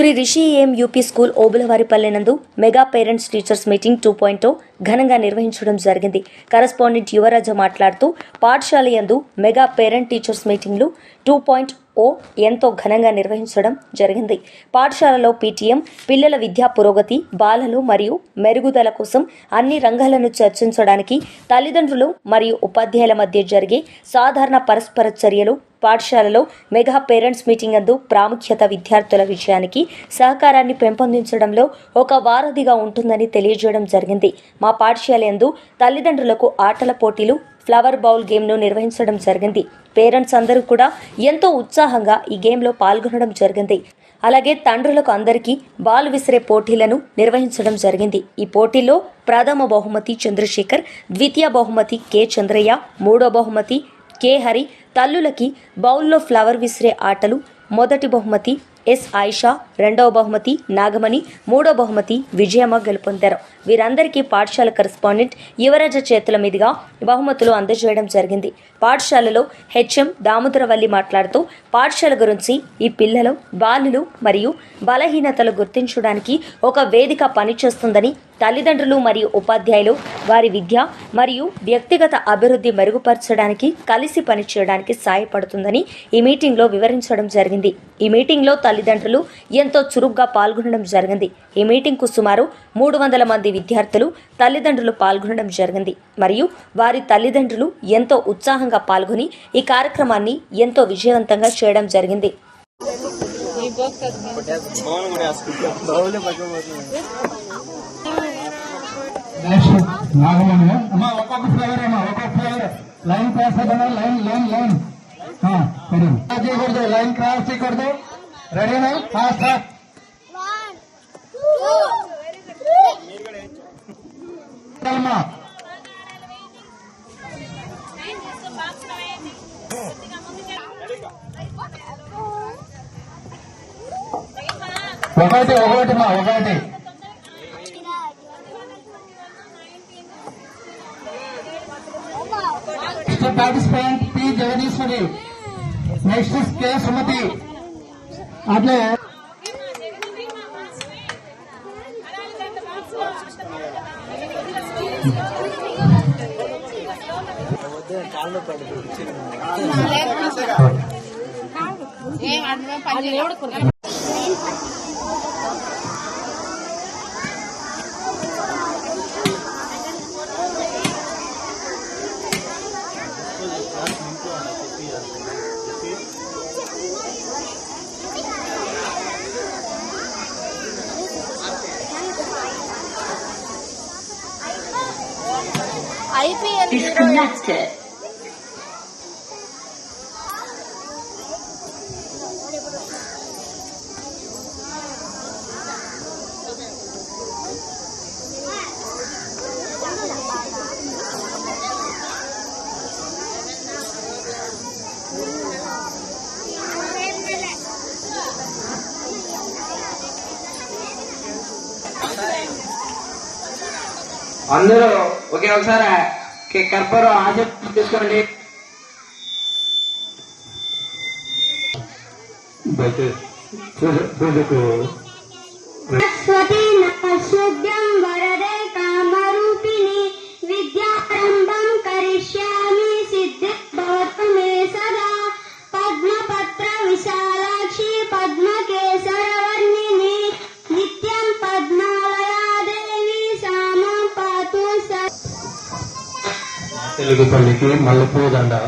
Shri Rishi AM UP school Obulavaripalle నందు mega parents teachers meeting two point ఘనంగా నిర్వహించడం జరిగింది. కరస్పాండెంట్ యువరాజ మాట్లాడుతూ పాఠశాల యందు మెగా పేరెంట్ టీచర్స్ మీటింగ్లు టూ పాయింట్ ఓ ఎంతో ఘనంగా నిర్వహించడం జరిగింది. పాఠశాలలో పీటీఎం పిల్లల విద్యా పురోగతి బాలలు మరియు మెరుగుదల కోసం అన్ని రంగాలను చర్చించడానికి తల్లిదండ్రులు మరియు ఉపాధ్యాయుల మధ్య జరిగే సాధారణ పరస్పర చర్యలు పాఠశాలలో మెగా పేరెంట్స్ మీటింగ్ అందు ప్రాముఖ్యత విద్యార్థుల విషయానికి సహకారాన్ని పెంపొందించడంలో ఒక వారధిగా ఉంటుందని తెలియజేయడం జరిగింది. మా పాఠశాల యందు తల్లిదండ్రులకు ఆటల పోటీలు ఫ్లవర్ బౌల్ గేమ్ను నిర్వహించడం జరిగింది. పేరెంట్స్ అందరూ కూడా ఎంతో ఉత్సాహంగా ఈ గేమ్లో పాల్గొనడం జరిగింది. అలాగే తండ్రులకు అందరికీ బాల్ విసిరే పోటీలను నిర్వహించడం జరిగింది. ఈ పోటీలో ప్రథమ బహుమతి చంద్రశేఖర్ ద్వితీయ బహుమతి కె చంద్రయ్య మూడో బహుమతి కె హరి తల్లులకి బౌల్లో ఫ్లవర్ విసిరే ఆటలు మొదటి బహుమతి ఎస్ ఆయిషా రెండవ బహుమతి నాగమణి మూడో బహుమతి విజయమ్మ గెలుపొందారు. వీరందరికీ పాఠశాల కరెస్పాండెంట్ యువరాజ చేతుల మీదుగా బహుమతులు అందజేయడం జరిగింది. పాఠశాలలో హెచ్ఎం దామోదరవల్లి మాట్లాడుతూ పాఠశాల గురించి ఈ పిల్లలు బాలులు మరియు బలహీనతలు గుర్తించడానికి ఒక వేదిక పనిచేస్తుందని తల్లిదండ్రులు మరియు ఉపాధ్యాయులు వారి విద్య మరియు వ్యక్తిగత అభివృద్ధి మెరుగుపరచడానికి కలిసి పనిచేయడానికి సహాయపడుతుందని ఈ మీటింగ్లో వివరించడం జరిగింది. ఈ మీటింగ్లో తల్లిదండ్రులు ఎంతో చురుగ్గా పాల్గొనడం జరిగింది. ఈ మీటింగ్కు సుమారు మూడు వందల మంది విద్యార్థులు తల్లిదండ్రులు పాల్గొనడం జరిగింది. మరియు వారి తల్లిదండ్రులు ఎంతో ఉత్సాహంగా పాల్గొని ఈ కార్యక్రమాన్ని ఎంతో విజయవంతంగా చేయడం జరిగింది. నెక్స్ట్ నాగమణి అమ్మా ఒక్కొక్క ఫ్లేవర్ అమ్మా ఒక్కొక్క ఫ్లేవర్ లైన్ క్రాస్ అయిపోయినా లైన్ లైన్ లైన్ చేయకూడదు లైన్ క్రాస్ చేయకూడదు. రెడీనా ఫాస్ట్. అమ్మా ఒకటి ఒకటి మా ఒకటి. next participant P Jagadeeswari next K Sumathi అట్లే IPL disconnected. అందరూ ఓకే ఒకసారి కర్పూరం ఆసక్తి తీసుకోండి పూజకు శుద్ధం వరద தெலுங்கு பள்ளிக்கு மல்லிப்பூ தாண்டா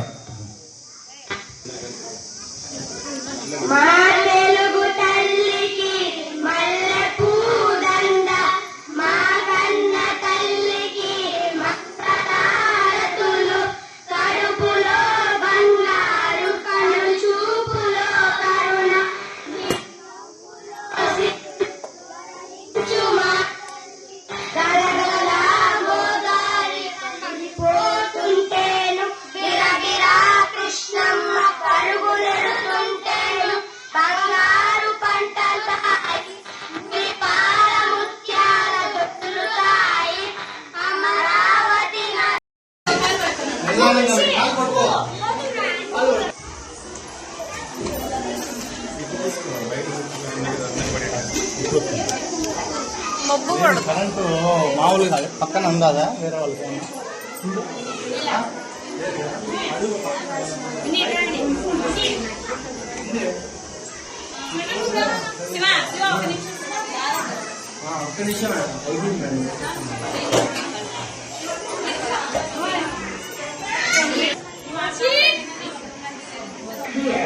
మబ్బు కూడా కరెంటు మామూలుగా పక్కన ఉందా వేరే వాళ్ళకి ఏమన్నా?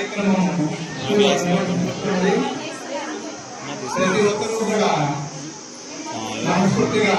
కార్యక్రమం. ప్రతి ఒక్కరూ కూడా మనస్ఫూర్తిగా